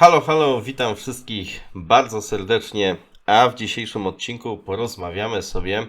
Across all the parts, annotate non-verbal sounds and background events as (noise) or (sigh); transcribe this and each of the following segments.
Halo, halo, witam wszystkich bardzo serdecznie, a w dzisiejszym odcinku porozmawiamy sobie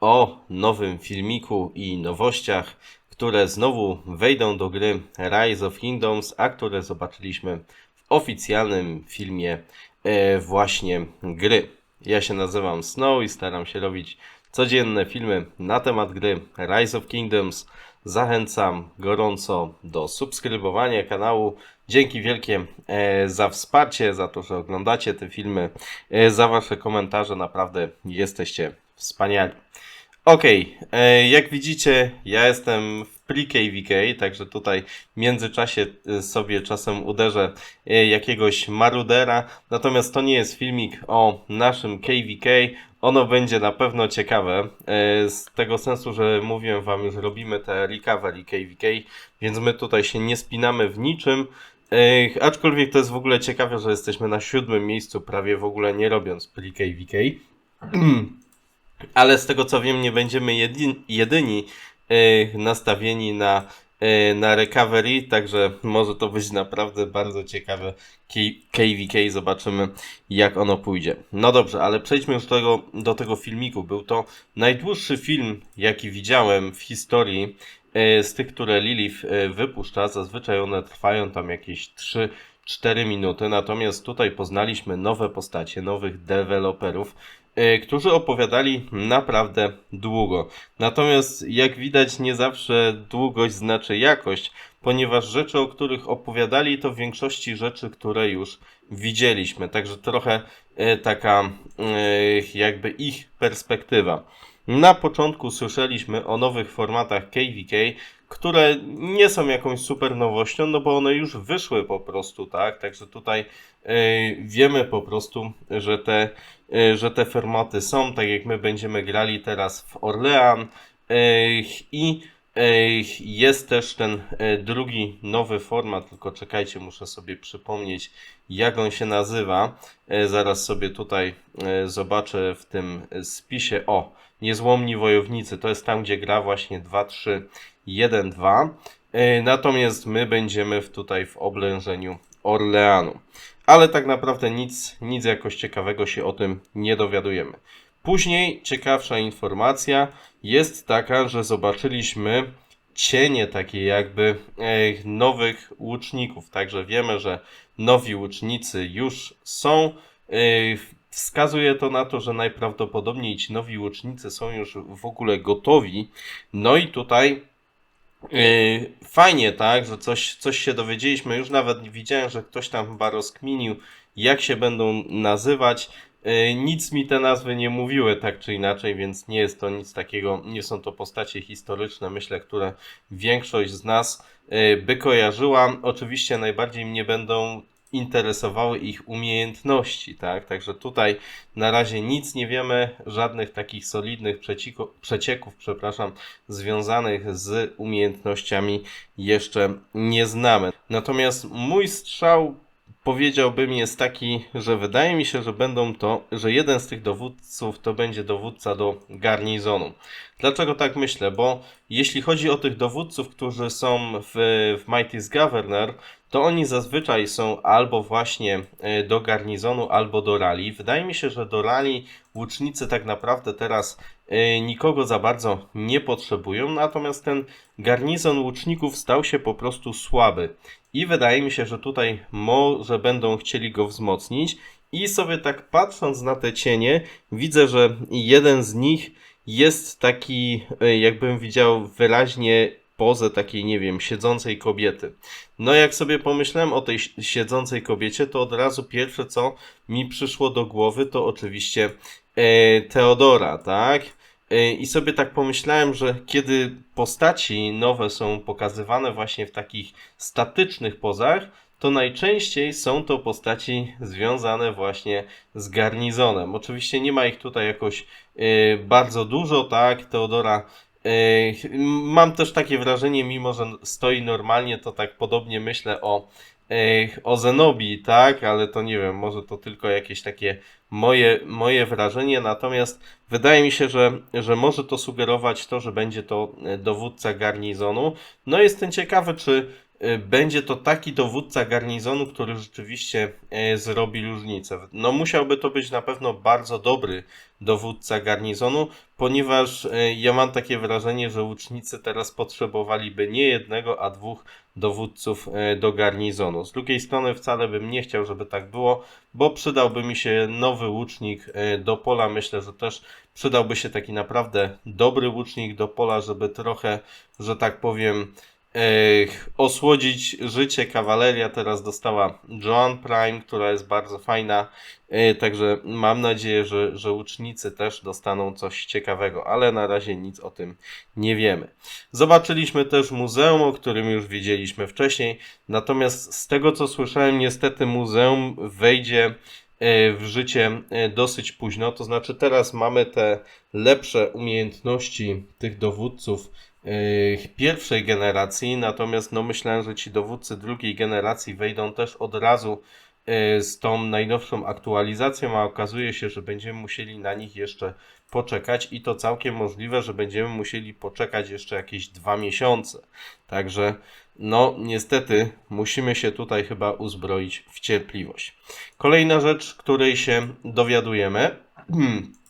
o nowym filmiku i nowościach, które znowu wejdą do gry Rise of Kingdoms, a które zobaczyliśmy w oficjalnym filmie e, właśnie gry. Ja się nazywam Snow i staram się robić codzienne filmy na temat gry Rise of Kingdoms. Zachęcam gorąco do subskrybowania kanału. Dzięki wielkie e, za wsparcie, za to, że oglądacie te filmy, e, za Wasze komentarze. Naprawdę jesteście wspaniali. Okej, e, jak widzicie, ja jestem w pre-KVK, także tutaj w międzyczasie sobie czasem uderzę jakiegoś marudera. Natomiast to nie jest filmik o naszym KVK. Ono będzie na pewno ciekawe, e, z tego sensu, że mówiłem Wam, już robimy te recovery KVK, więc my tutaj się nie spinamy w niczym. E, Aczkolwiek to jest w ogóle ciekawe, że jesteśmy na siódmym miejscu, prawie w ogóle nie robiąc pre-KVK. (clears throat) Ale z tego co wiem, nie będziemy jedyni, e, nastawieni na, na recovery, także może to być naprawdę bardzo ciekawe KVK. Zobaczymy, jak ono pójdzie. No dobrze, ale przejdźmy już do tego, do tego filmiku. Był to najdłuższy film, jaki widziałem w historii e, z tych, które Lilith e, wypuszcza. Zazwyczaj one trwają tam jakieś 3 4 minuty, natomiast tutaj poznaliśmy nowe postacie, nowych deweloperów, którzy opowiadali naprawdę długo. Natomiast jak widać, nie zawsze długość znaczy jakość, ponieważ rzeczy, o których opowiadali, to w większości rzeczy, które już widzieliśmy. Także trochę e, taka e, jakby ich perspektywa. Na początku słyszeliśmy o nowych formatach KVK, które nie są jakąś super nowością, no bo one już wyszły po prostu, tak? Także tutaj wiemy po prostu, że te, że te formaty są, tak jak my będziemy grali teraz w Orlean e, i e, jest też ten drugi nowy format, tylko czekajcie, muszę sobie przypomnieć, jak on się nazywa. Zaraz sobie tutaj zobaczę w tym spisie. O, Niezłomni Wojownicy. To jest tam, gdzie gra właśnie 2, 3, 1, 2. E, Natomiast my będziemy tutaj w oblężeniu Orleanu. Ale tak naprawdę nic, nic jakoś ciekawego się o tym nie dowiadujemy. Później ciekawsza informacja jest taka, że zobaczyliśmy cienie takie jakby e, nowych łuczników. Także wiemy, że nowi łucznicy już są. E, Wskazuje to na to, że najprawdopodobniej ci nowi łucznicy są już w ogóle gotowi. No i tutaj fajnie, tak, że coś, coś się dowiedzieliśmy. Już nawet widziałem, że ktoś tam chyba rozkminił, jak się będą nazywać. Yy, nic mi te nazwy nie mówiły, tak czy inaczej, więc nie jest to nic takiego, nie są to postacie historyczne, myślę, które większość z nas yy, by kojarzyła. Oczywiście najbardziej mnie będą interesowały ich umiejętności, tak? Także tutaj na razie nic nie wiemy, żadnych takich solidnych przecieków, przepraszam, związanych z umiejętnościami jeszcze nie znamy. Natomiast mój strzał powiedziałbym jest taki, że wydaje mi się, że będą to, że jeden z tych dowódców to będzie dowódca do garnizonu. Dlaczego tak myślę? Bo jeśli chodzi o tych dowódców, którzy są w, w Mighty's Governor, to oni zazwyczaj są albo właśnie e, do garnizonu, albo do rali. Wydaje mi się, że do rali łucznicy tak naprawdę teraz e, nikogo za bardzo nie potrzebują, natomiast ten garnizon łuczników stał się po prostu słaby. I wydaje mi się, że tutaj może będą chcieli go wzmocnić. I sobie tak patrząc na te cienie, widzę, że jeden z nich jest taki, e, jakbym widział wyraźnie pozę takiej, nie wiem, siedzącej kobiety. No jak sobie pomyślałem o tej si- siedzącej kobiecie, to od razu pierwsze co mi przyszło do głowy to oczywiście e, Teodora, tak? E, I sobie tak pomyślałem, że kiedy postaci nowe są pokazywane właśnie w takich statycznych pozach, to najczęściej są to postaci związane właśnie z garnizonem. Oczywiście nie ma ich tutaj jakoś e, bardzo dużo, tak? Teodora Ech, Mam też takie wrażenie, mimo że stoi normalnie, to tak podobnie myślę o, ech, o Zenobii, tak? Ale to nie wiem, może to tylko jakieś takie moje, moje wrażenie. Natomiast wydaje mi się, że, że może to sugerować to, że będzie to dowódca garnizonu. No jestem ciekawy, czy y, będzie to taki dowódca garnizonu, który rzeczywiście y, zrobi różnicę. No musiałby to być na pewno bardzo dobry dowódca garnizonu, ponieważ y, ja mam takie wrażenie, że łucznicy teraz potrzebowaliby nie jednego, a dwóch dowódców y, do garnizonu. Z drugiej strony wcale bym nie chciał, żeby tak było, bo przydałby mi się nowy łucznik y, do pola. Myślę, że też przydałby się taki naprawdę dobry łucznik do pola, żeby trochę, że tak powiem, osłodzić życie. Kawaleria teraz dostała Joan Prime, która jest bardzo fajna. Także mam nadzieję, że, że łucznicy też dostaną coś ciekawego, ale na razie nic o tym nie wiemy. Zobaczyliśmy też muzeum, o którym już widzieliśmy wcześniej. Natomiast z tego co słyszałem, niestety muzeum wejdzie w życie dosyć późno. To znaczy, teraz mamy te lepsze umiejętności tych dowódców pierwszej generacji, natomiast no myślałem, że ci dowódcy drugiej generacji wejdą też od razu yy, z tą najnowszą aktualizacją, a okazuje się, że będziemy musieli na nich jeszcze poczekać i to całkiem możliwe, że będziemy musieli poczekać jeszcze jakieś dwa miesiące. Także no niestety musimy się tutaj chyba uzbroić w cierpliwość. Kolejna rzecz, której się dowiadujemy, (clears throat)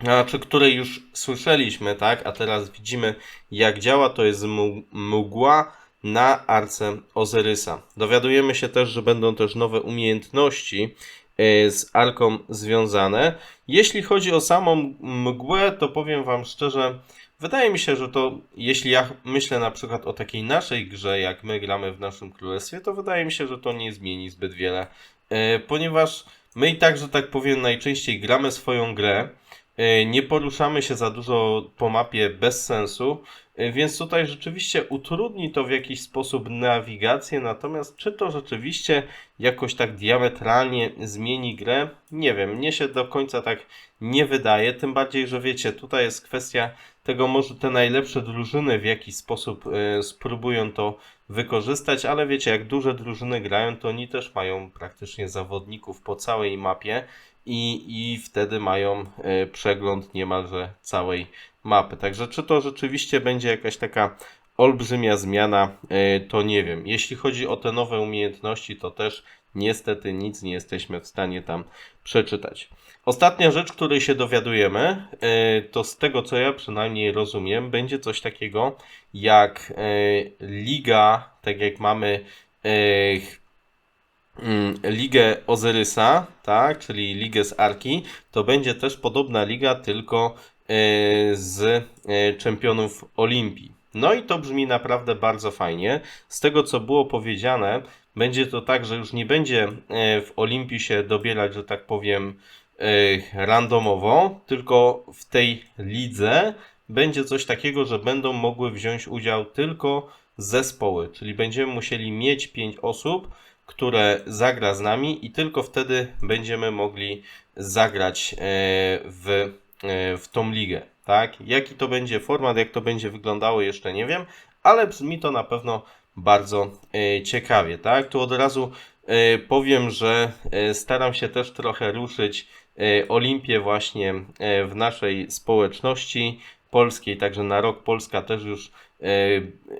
znaczy której już słyszeliśmy, tak, a teraz widzimy jak działa, to jest mgła na arce Ozyrysa. Dowiadujemy się też, że będą też nowe umiejętności e, z arką związane. Jeśli chodzi o samą mgłę, to powiem Wam szczerze, wydaje mi się, że to, jeśli ja myślę na przykład o takiej naszej grze, jak my gramy w naszym królestwie, to wydaje mi się, że to nie zmieni zbyt wiele, e, ponieważ my i tak, że tak powiem, najczęściej gramy swoją grę, nie poruszamy się za dużo po mapie bez sensu, e, więc tutaj rzeczywiście utrudni to w jakiś sposób nawigację, natomiast czy to rzeczywiście jakoś tak diametralnie zmieni grę? Nie wiem, mnie się do końca tak nie wydaje, tym bardziej, że wiecie, tutaj jest kwestia tego, może te najlepsze drużyny w jakiś sposób e, spróbują to wykorzystać, ale wiecie, jak duże drużyny grają, to oni też mają praktycznie zawodników po całej mapie i, i wtedy mają e, przegląd niemalże całej mapy. Także czy to rzeczywiście będzie jakaś taka olbrzymia zmiana, e, to nie wiem. Jeśli chodzi o te nowe umiejętności, to też niestety nic nie jesteśmy w stanie tam przeczytać. Ostatnia rzecz, której się dowiadujemy, e, to z tego co ja przynajmniej rozumiem, będzie coś takiego jak liga, tak jak mamy Ligę Ozyrysa, tak, czyli Ligę z Arki, to będzie też podobna liga, tylko e, z e, czempionów Olimpii. No i to brzmi naprawdę bardzo fajnie. Z tego co było powiedziane, będzie to tak, że już nie będzie e, w Olimpii się dobierać, że tak powiem, randomowo, tylko w tej lidze będzie coś takiego, że będą mogły wziąć udział tylko zespoły, czyli będziemy musieli mieć 5 osób, które zagra z nami i tylko wtedy będziemy mogli zagrać e, w, e, w tą ligę. Tak? Jaki to będzie format, jak to będzie wyglądało, jeszcze nie wiem, ale brzmi to na pewno bardzo e, ciekawie. Tak? Tu od razu powiem, że staram się też trochę ruszyć Olimpię właśnie w naszej społeczności polskiej, także na rok Polska też już, e,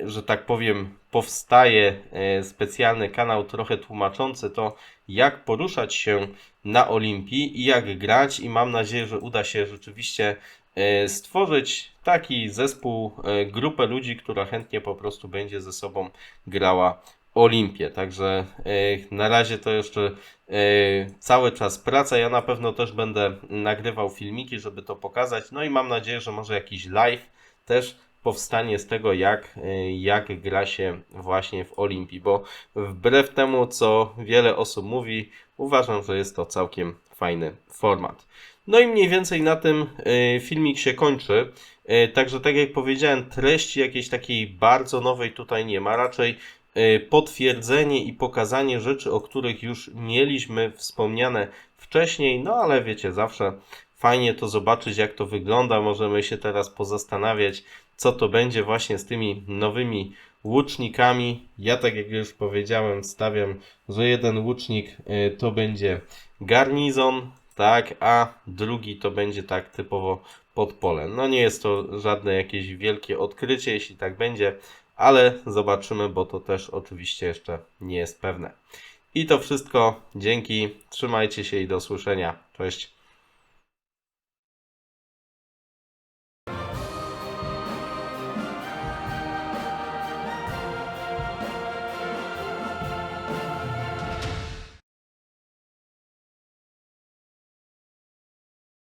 że tak powiem, powstaje e, specjalny kanał trochę tłumaczący to, jak poruszać się na Olimpii i jak grać i mam nadzieję, że uda się rzeczywiście e, stworzyć taki zespół, grupę ludzi, która chętnie po prostu będzie ze sobą grała Olimpię. Także e, na razie to jeszcze e, cały czas praca. Ja na pewno też będę nagrywał filmiki, żeby to pokazać. No i mam nadzieję, że może jakiś live też powstanie z tego, jak, e, jak gra się właśnie w Olimpii, bo wbrew temu, co wiele osób mówi, uważam, że jest to całkiem fajny format. No i mniej więcej na tym filmik się kończy. Także tak jak powiedziałem, treści jakiejś takiej bardzo nowej tutaj nie ma, raczej potwierdzenie i pokazanie rzeczy, o których już mieliśmy wspomniane wcześniej, no ale wiecie, zawsze fajnie to zobaczyć, jak to wygląda. Możemy się teraz pozastanawiać, co to będzie właśnie z tymi nowymi łucznikami. Ja, tak jak już powiedziałem, stawiam, że jeden łucznik y, to będzie garnizon, tak, a drugi to będzie tak typowo pod pole. No nie jest to żadne jakieś wielkie odkrycie, jeśli tak będzie, ale zobaczymy, bo to też oczywiście jeszcze nie jest pewne. I to wszystko. Dzięki, trzymajcie się i do usłyszenia. Cześć.